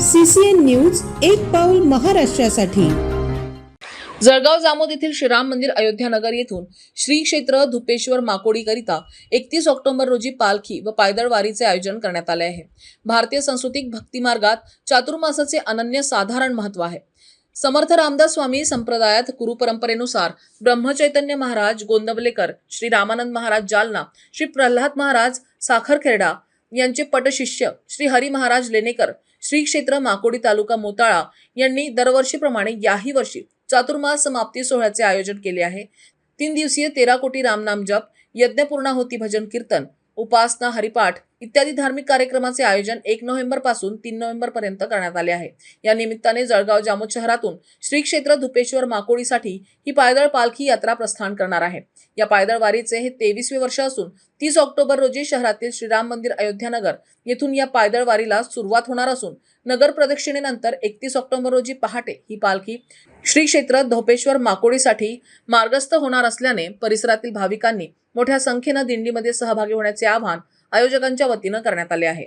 CCN news एक पाऊल महाराष्ट्रासाठी. जळगाव जामोद येथील श्रीराम मंदिर अयोध्या नगर येथून श्री क्षेत्र धुपेश्वर माकोडीकरिता एकतीस ऑक्टोबर रोजी पालखी व पायदळ वारीचे आयोजन करण्यात आले आहे. भारतीय सांस्कृतिक भक्तिमार्गात चातुर्मासाचे अनन्य साधारण महत्त्व आहे. समर्थ रामदास स्वामी संप्रदायात गुरुपरंपरेनुसार ब्रह्मचैतन्य महाराज गोंदवलेकर श्री रामानंद महाराज जालना श्री प्रल्हाद महाराज साखरखेरडा यांचे पटशिष्य श्री हरी महाराज लेणेकर श्री क्षेत्र माकोडी तालुका मोताळा यांनी दरवर्षीप्रमाणे याही वर्षी चातुर्मास समाप्ती सोहळ्याचे आयोजन केले आहे. तीन दिवसीय तेरा कोटी रामनाम जप यज्ञपूर्णाहुती भजन कीर्तन उपासना हरिपाठ इत्यादी धार्मिक कार्यक्रमाचे आयोजन एक नोव्हेंबरपासून तीन नोव्हेंबर पर्यंत करण्यात आले आहे. या निमित्ताने जळगाव जामोद शहरातून श्री क्षेत्र धुपेश्वर माकोडीसाठी ही पायदळ पालखी यात्रा प्रस्थान करणार आहे. या पायदळ वारीचे हे तेवीसवे वर्ष असून तीस ऑक्टोबर रोजी शहरातील श्रीराम मंदिर अयोध्यानगर येथून या पायदळ वारीला सुरुवात होणार असून नगर प्रदक्षिणेनंतर एकतीस ऑक्टोबर रोजी पहाटे ही पालखी श्री क्षेत्र धोपेश्वर माकोडीसाठी मार्गस्थ होणार असल्याने परिसरातील भाविकांनी मोठ्या संख्येनं दिंडीमध्ये सहभागी होण्याचे आवाहन आयोजकांच्या वतीनं करण्यात आले आहे.